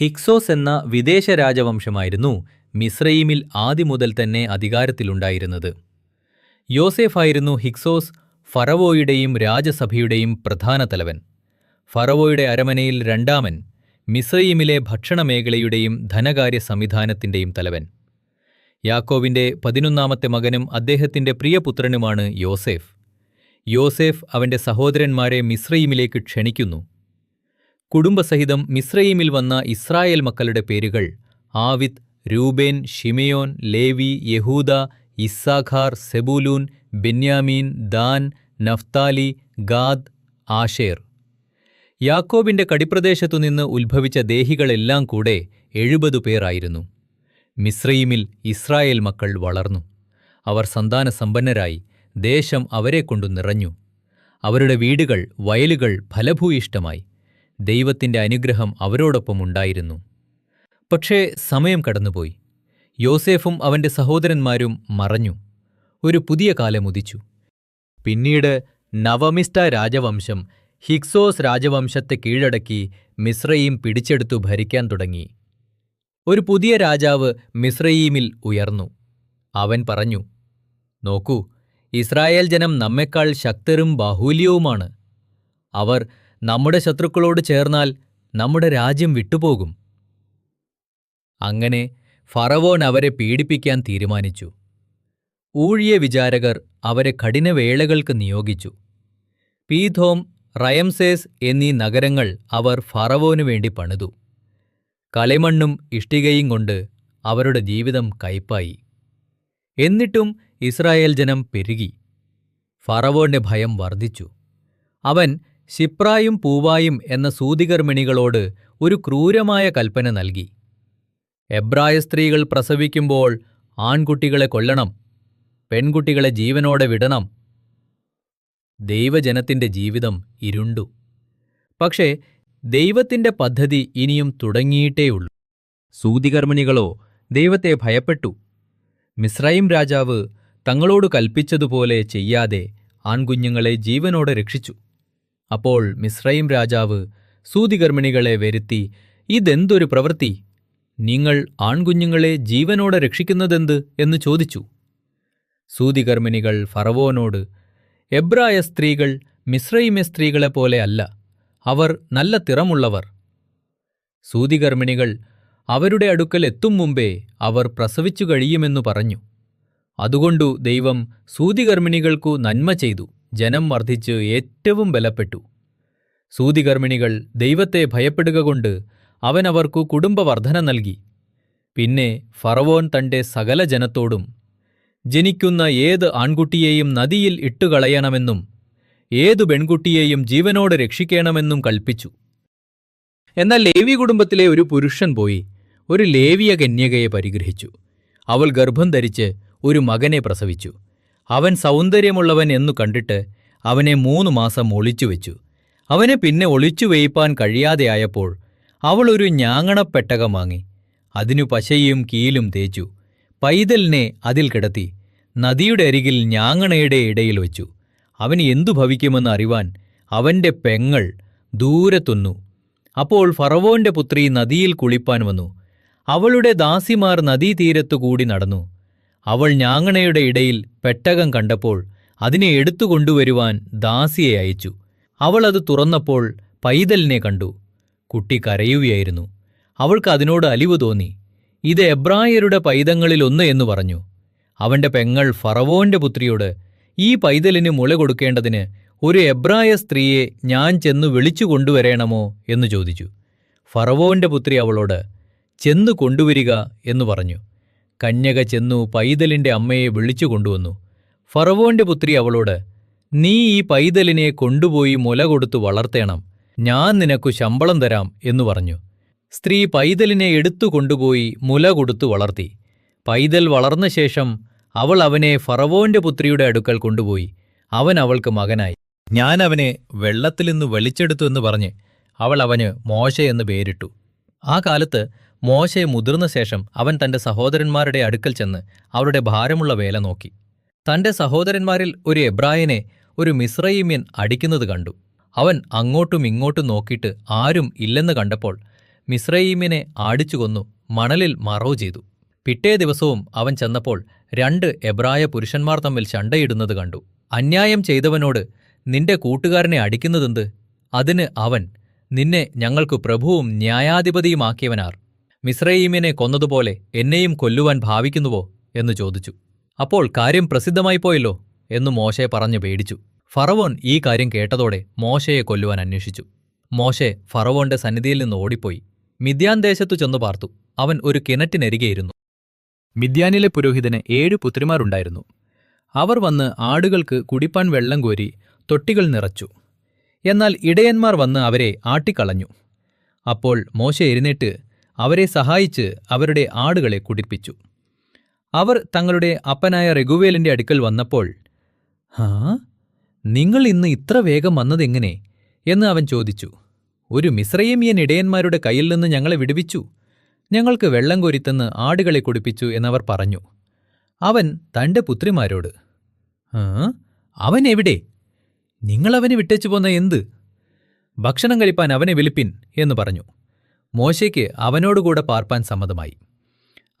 ഹിക്സോസ് എന്ന വിദേശ രാജവംശമായിരുന്നു മിസ്രയീമിൽ ആദ്യം മുതൽ തന്നെ അധികാരത്തിലുണ്ടായിരുന്നത്. യോസെഫായിരുന്നു ഹിക്സോസ് ഫറവോയുടെയും രാജസഭയുടെയും പ്രധാന തലവൻ. ഫറവോയുടെ അരമനയിൽ രണ്ടാമൻ മിസ്രയീമിലെ ഭക്ഷണമേഖലയുടെയും ധനകാര്യ സംവിധാനത്തിന്റെയും തലവൻ. യാക്കോവിന്റെ പതിനൊന്നാമത്തെ മകനും അദ്ദേഹത്തിന്റെ പ്രിയപുത്രനുമാണ് യോസേഫ്. യോസേഫ് അവന്റെ സഹോദരന്മാരെ മിസ്രയീമിലേക്ക് ക്ഷണിക്കുന്നു. കുടുംബസഹിതം മിസ്രയീമിൽ വന്ന ഇസ്രായേൽ മക്കളുടെ പേരുകൾ ആവിദ് Reuben Simeon Levi Judah Issachar Zebulun Benjamin Dan Naphtali Gad Asher യാക്കോബിന്റെ കടിപ്രദേശത്തുനിന്ന് ഉത്ഭവിച്ച ദേഹികളെല്ലാം കൂടെ എഴുപതു പേരായിരുന്നു മിസ്രയീമിൽ ഇസ്രായേൽ മക്കൾ വളർന്നു. അവർ സന്താന സമ്പന്നരായി ദേശം അവരെക്കൊണ്ടു നിറഞ്ഞു. അവരുടെ വീടുകൾ വയലുകൾ ഫലഭൂയിഷ്ടമായി ദൈവത്തിന്റെ അനുഗ്രഹം അവരോടൊപ്പം ഉണ്ടായിരുന്നു. പക്ഷേ സമയം കടന്നുപോയി. യോസേഫും അവന്റെ സഹോദരന്മാരും മറഞ്ഞു. ഒരു പുതിയ കാലം ഉദിച്ചു. പിന്നീട് നവമിസ്റ്റ രാജവംശം ഹിക്സോസ് രാജവംശത്തെ കീഴടക്കി മിശ്രയും പിടിച്ചെടുത്തു ഭരിക്കാൻ തുടങ്ങി. ഒരു പുതിയ രാജാവ് മിശ്രയീമിൽ ഉയർന്നു. അവൻ പറഞ്ഞു നോക്കൂ ഇസ്രായേൽ ജനം നമ്മെക്കാൾ ശക്തരും ബാഹുല്യവുമാണ്. അവർ നമ്മുടെ ശത്രുക്കളോട് ചേർന്നാൽ നമ്മുടെ രാജ്യം വിട്ടുപോകും. അങ്ങനെ ഫറവോൻ അവരെ പീഡിപ്പിക്കാൻ തീരുമാനിച്ചു. ഊഴിയ വിചാരകർ അവരെ കഠിനവേളകൾക്ക് നിയോഗിച്ചു. പീഥോം റയംസേസ് എന്നീ നഗരങ്ങൾ അവർ ഫറവോനു വേണ്ടി പണിതു. കളിമണ്ണും ഇഷ്ടികയും കൊണ്ട് അവരുടെ ജീവിതം കയ്പായി. എന്നിട്ടും ഇസ്രായേൽ ജനം പെരുകി. ഫറവോന്റെ ഭയം വർദ്ധിച്ചു. അവൻ ശിപ്രായും പൂവായും എന്ന സൂതികർമ്മിണികളോട് ഒരു ക്രൂരമായ കൽപ്പന നൽകി. എബ്രായ സ്ത്രീകൾ പ്രസവിക്കുമ്പോൾ ആൺകുട്ടികളെ കൊല്ലണം പെൺകുട്ടികളെ ജീവനോടെ വിടണം. ദൈവജനത്തിന്റെ ജീവിതം ഇരുണ്ടു. പക്ഷേ ദൈവത്തിന്റെ പദ്ധതി ഇനിയും തുടങ്ങിയിട്ടേയുള്ളൂ. സൂതികർമ്മിണികളോ ദൈവത്തെ ഭയപ്പെട്ടു. മിസ്രൈം രാജാവ് തങ്ങളോട് കൽപ്പിച്ചതുപോലെ ചെയ്യാതെ ആൺകുഞ്ഞുങ്ങളെ ജീവനോടെ രക്ഷിച്ചു. അപ്പോൾ മിസ്രൈം രാജാവ് സൂതികർമ്മിണികളെ വരുത്തി ഇതെന്തൊരു പ്രവൃത്തി? നിങ്ങൾ ആൺകുഞ്ഞുങ്ങളെ ജീവനോടെ രക്ഷിക്കുന്നതെന്ത്? എന്ന് ചോദിച്ചു. സൂതികർമ്മിണികൾ ഫറവോനോട് എബ്രായ സ്ത്രീകൾ മിശ്രൈമ്യ സ്ത്രീകളെപ്പോലെ അല്ല. അവർ നല്ല തിറമുള്ളവർ. സൂതികർമ്മിണികൾ അവരുടെ അടുക്കൽ എത്തും മുമ്പേ അവർ പ്രസവിച്ചു കഴിയുമെന്നു പറഞ്ഞു. അതുകൊണ്ടു ദൈവം സൂതികർമ്മിണികൾക്കു നന്മ ചെയ്തു. ജനം വർദ്ധിച്ച് ഏറ്റവും ബലപ്പെട്ടു. സൂതികർമ്മിണികൾ ദൈവത്തെ ഭയപ്പെടുക കൊണ്ട് അവനവർക്കു കുടുംബവർദ്ധന നൽകി. പിന്നെ ഫറവോൻ തന്റെ സകല ജനത്തോടും ജനിക്കുന്ന ഏത് ആൺകുട്ടിയെയും നദിയിൽ ഇട്ടുകളയണമെന്നും ഏതു പെൺകുട്ടിയെയും ജീവനോടെ രക്ഷിക്കണമെന്നും കൽപ്പിച്ചു എന്നാൽ ലേവി കുടുംബത്തിലെ ഒരു പുരുഷൻ പോയി ഒരു ലേവിയ കന്യകയെ പരിഗ്രഹിച്ചു. അവൾ ഗർഭം ധരിച്ച് ഒരു മകനെ പ്രസവിച്ചു. അവൻ സൗന്ദര്യമുള്ളവൻ എന്നു കണ്ടിട്ട് അവനെ മൂന്നു മാസം ഒളിച്ചുവെച്ചു. അവനെ പിന്നെ ഒളിച്ചു വേയിപ്പാൻ കഴിയാതെയായപ്പോൾ അവളൊരു ഞാങ്ങണപ്പെട്ടകം വാങ്ങി. അതിനു പശയും കീലും തേച്ചു. പൈതലിനെ അതിൽ കിടത്തി നദിയുടെ അരികിൽ ഞാങ്ങണയുടെ ഇടയിൽ വച്ചു. അവന് എന്തു ഭവിക്കുമെന്ന് അറിവാൻ അവന്റെ പെങ്ങൾ ദൂരത്തുന്നു അപ്പോൾ ഫറവോന്റെ പുത്രി നദിയിൽ കുളിപ്പാൻ വന്നു. അവളുടെ ദാസിമാർ നദീതീരത്തുകൂടി നടന്നു. അവൾ ഞാങ്ങണയുടെ ഇടയിൽ പെട്ടകം കണ്ടപ്പോൾ അതിനെ എടുത്തു കൊണ്ടുവരുവാൻ ദാസിയെ അയച്ചു. അവൾ അത് തുറന്നപ്പോൾ പൈതലിനെ കണ്ടു. കുട്ടി കരയുകയായിരുന്നു. അവൾക്ക് അതിനോട് അലിവ് തോന്നി. ഇത് എബ്രായരുടെ പൈതങ്ങളിലൊന്ന് എന്ന് പറഞ്ഞു. അവന്റെ പെങ്ങൾ ഫറവോന്റെ പുത്രിയോട് ഈ പൈതലിന് മുല കൊടുക്കേണ്ടതിന് ഒരു എബ്രായ സ്ത്രീയെ ഞാൻ ചെന്നു വിളിച്ചു കൊണ്ടുവരേണമോ എന്ന് ചോദിച്ചു. ഫറവോന്റെ പുത്രി അവളോട് ചെന്നു കൊണ്ടുവരിക എന്ന് പറഞ്ഞു. കന്യക ചെന്നു പൈതലിന്റെ അമ്മയെ വിളിച്ചു കൊണ്ടുവന്നു. ഫറവോന്റെ പുത്രി അവളോട് നീ ഈ പൈതലിനെ കൊണ്ടുപോയി മുല കൊടുത്തു വളർത്തേണം. ഞാൻ നിനക്കു ശമ്പളം തരാം എന്നു പറഞ്ഞു. സ്ത്രീ പൈതലിനെ എടുത്തു കൊണ്ടുപോയി മുല കൊടുത്തു വളർത്തി. പൈതൽ വളർന്ന ശേഷം അവൾ അവനെ ഫറവോന്റെ പുത്രിയുടെ അടുക്കൽ കൊണ്ടുപോയി. അവൻ അവൾക്ക് മകനായി. ഞാൻ അവനെ വെള്ളത്തിൽ നിന്ന് വെളിച്ചെടുത്തു എന്ന് പറഞ്ഞ് അവൾ അവന് മോശ എന്ന് പേരിട്ടു. ആ കാലത്ത് മോശെ മുതിർന്ന ശേഷം അവൻ തന്റെ സഹോദരന്മാരുടെ അടുക്കൽ ചെന്ന് അവരുടെ ഭാരമുള്ള വേല നോക്കി. തന്റെ സഹോദരന്മാരിൽ ഒരു എബ്രായനെ ഒരു മിസ്രൈമ്യൻ അടിക്കുന്നത് കണ്ടു. അവൻ അങ്ങോട്ടും ഇങ്ങോട്ടും നോക്കിയിട്ട് ആരും ഇല്ലെന്ന് കണ്ടപ്പോൾ മിസ്രയീമിനെ ആടിച്ചു കൊന്നു മണലിൽ മറവ് ചെയ്തു. പിറ്റേ ദിവസവും അവൻ ചെന്നപ്പോൾ രണ്ട് എബ്രായ പുരുഷന്മാർ തമ്മിൽ ചണ്ടയിടുന്നത് കണ്ടു. അന്യായം ചെയ്തവനോട് നിന്റെ കൂട്ടുകാരനെ അടിക്കുന്നതെന്ത്? അതിന് അവൻ നിന്നെ ഞങ്ങൾക്കു പ്രഭുവും ന്യായാധിപതിയുമാക്കിയവനാർ. മിസ്രയീമിനെ കൊന്നതുപോലെ എന്നെയും കൊല്ലുവാൻ ഭാവിക്കുന്നുവോ എന്ന് ചോദിച്ചു. അപ്പോൾ കാര്യം പ്രസിദ്ധമായി പോയല്ലോ എന്നു മോശെ പറഞ്ഞു പേടിച്ചു. ഫറവോൻ ഈ കാര്യം കേട്ടതോടെ മോശയെ കൊല്ലുവാൻ അന്വേഷിച്ചു. മോശെ ഫറവോന്റെ സന്നിധിയിൽ നിന്ന് ഓടിപ്പോയി. മിദ്യാൻ ദേശത്തു ചെന്നു പാർത്തു. അവൻ ഒരു കിണറ്റിനരികെയിരുന്നു മിദ്യാനിലെ പുരോഹിതന് ഏഴു പുത്രിമാരുണ്ടായിരുന്നു. അവർ വന്ന് ആടുകൾക്ക് കുടിപ്പാൻ വെള്ളം കോരി തൊട്ടികൾ നിറച്ചു. എന്നാൽ ഇടയന്മാർ വന്ന് അവരെ ആട്ടിക്കളഞ്ഞു. അപ്പോൾ മോശ എഴുന്നേറ്റ് അവരെ സഹായിച്ച് അവരുടെ ആടുകളെ കുടിപ്പിച്ചു. അവർ തങ്ങളുടെ അപ്പനായ രഘുവേലിന്റെ അടുക്കൽ വന്നപ്പോൾ ഹാ നിങ്ങൾ ഇന്ന് ഇത്ര വേഗം വന്നതെങ്ങനെ? എന്ന് അവൻ ചോദിച്ചു. ഒരു മിശ്രയമിയൻ ഇടയന്മാരുടെ കയ്യിൽ നിന്ന് ഞങ്ങളെ വിടുവിച്ചു. ഞങ്ങൾക്ക് വെള്ളം കൊരിത്തെന്ന് ആടുകളെ കുടിപ്പിച്ചു എന്നവർ പറഞ്ഞു. അവൻ തന്റെ പുത്രിമാരോട് ആ അവൻ എവിടെ? നിങ്ങളവനെ വിട്ടേച്ചു പോന്ന എന്ത്? ഭക്ഷണം കഴിപ്പാൻ അവനെ വിളിപ്പിൻ എന്ന് പറഞ്ഞു. മോശയ്ക്ക് അവനോടുകൂടെ പാർപ്പാൻ സമ്മതമായി.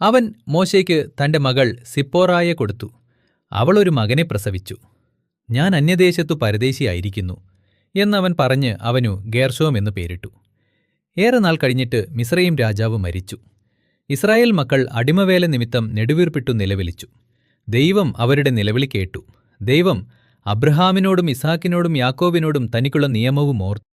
അവൻ മോശയ്ക്ക് തന്റെ മകൾ സിപ്പോറായെ കൊടുത്തു. അവളൊരു മകനെ പ്രസവിച്ചു. ഞാൻ അന്യദേശത്തു പരദേശിയായിരിക്കുന്നു എന്നവൻ പറഞ്ഞ് അവനു ഗേർഷോം എന്നു പേരിട്ടു. ഏറെ നാൾ കഴിഞ്ഞിട്ട് മിസ്രയീം രാജാവ് മരിച്ചു. ഇസ്രായേൽ മക്കൾ അടിമവേല നിമിത്തം നെടുവീർപ്പിട്ടു നിലവിളിച്ചു. ദൈവം അവരുടെ നിലവിളി കേട്ടു. ദൈവം അബ്രഹാമിനോടും ഇസാക്കിനോടും യാക്കോബിനോടും തനിക്കുള്ള നിയമവും ഓർത്തു.